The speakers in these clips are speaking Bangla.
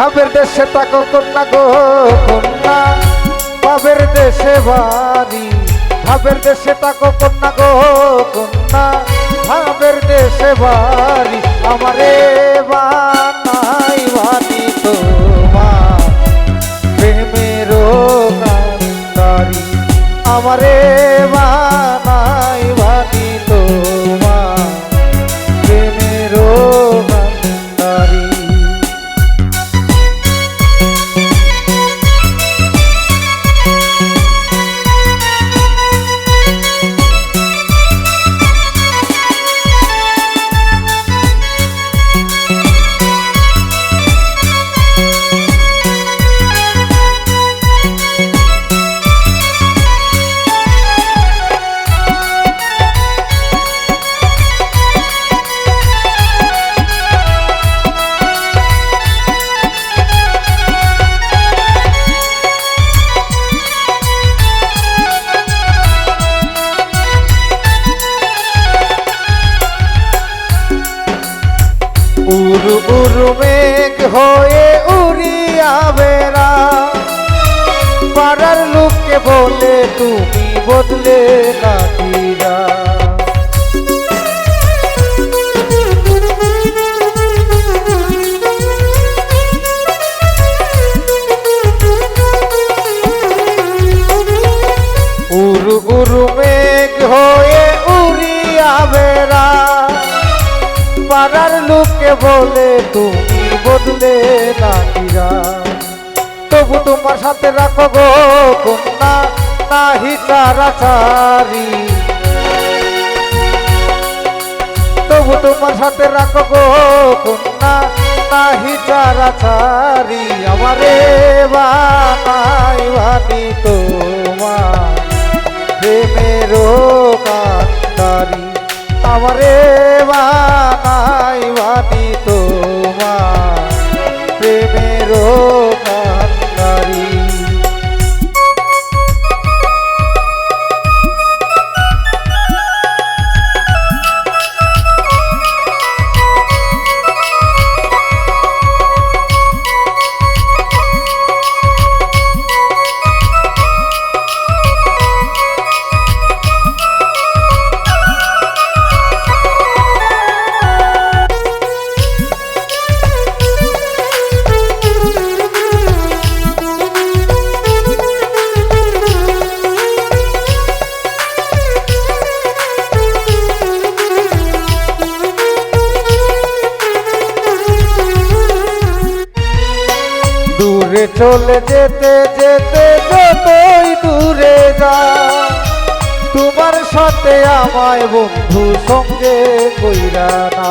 ভাবের দেশে তাকো কন্যা গো, কন্যা। ভাবের দেশে বাড়ি, ভাবের দেশে তাকো কন্যা গো, কন্যা। ভাবের দেশে বাড়ি, আমারে বানাই বানি তোমার। প্রেমের কান্দারি আমারে বানাই উরু উরু মেঘ হয়ে উড়িয়া বেড়া। পাড়ার লোককে বলে তুমি বদলে কাটিরা লোককে বলে, তুমি বদলে নাকিরা তবু তোমার সাথে রাখো গো কন্যা, নাহি চারাচারি তবু তোমার সাথে রাখো গো কন্যা, নাহি চারাচারি। আমারে বানাই বানি তোমার, প্রেমের কান্দারি আমারে দূরে চলে যেতে যেতে যতই দূরে যা, তোমার সাথে আমায় বন্ধু সঙ্গে কইরা না।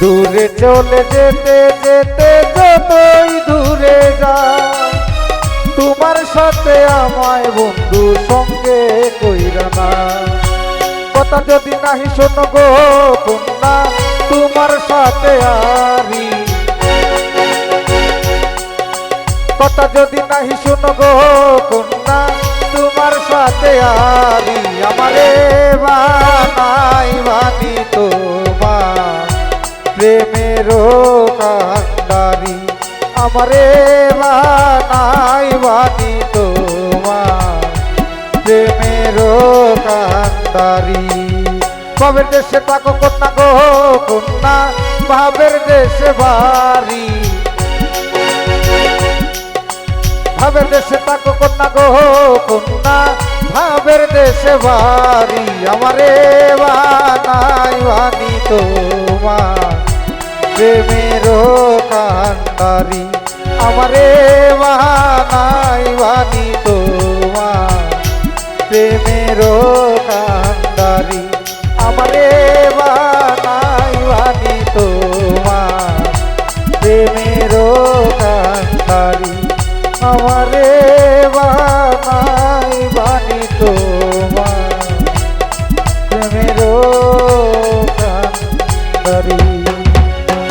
দূরে চলে যেতে যেতে যতই দূরে যা তোমার সাথে আমায় বন্ধু সঙ্গে কইরা না। কথা যদি নাহি শোনো গো কন্যা, তোমার সাথে আরি। কথা যদি নাহি শোনো গো কন্যা, তোমার সাথে আরি। আমারে বানাই বানি তোমার। প্রেমের কান্দারি আমারে বানাই বানি তোমার প্রেমের কান্দারি। ভাবের দেশে তাকো কন্যা গো, কন্যা, ভাবের দেশে বাড়ি। ভাবের দেশে তাকো কন্যা গো, কন্যা, ভাবের দেশে বাড়ি। আমারে বানাই বানি তোমার প্রেমের কান্দারি। আমারে বানাই বানি তোমার। প্রেমের কান্দারি আমারে বানাই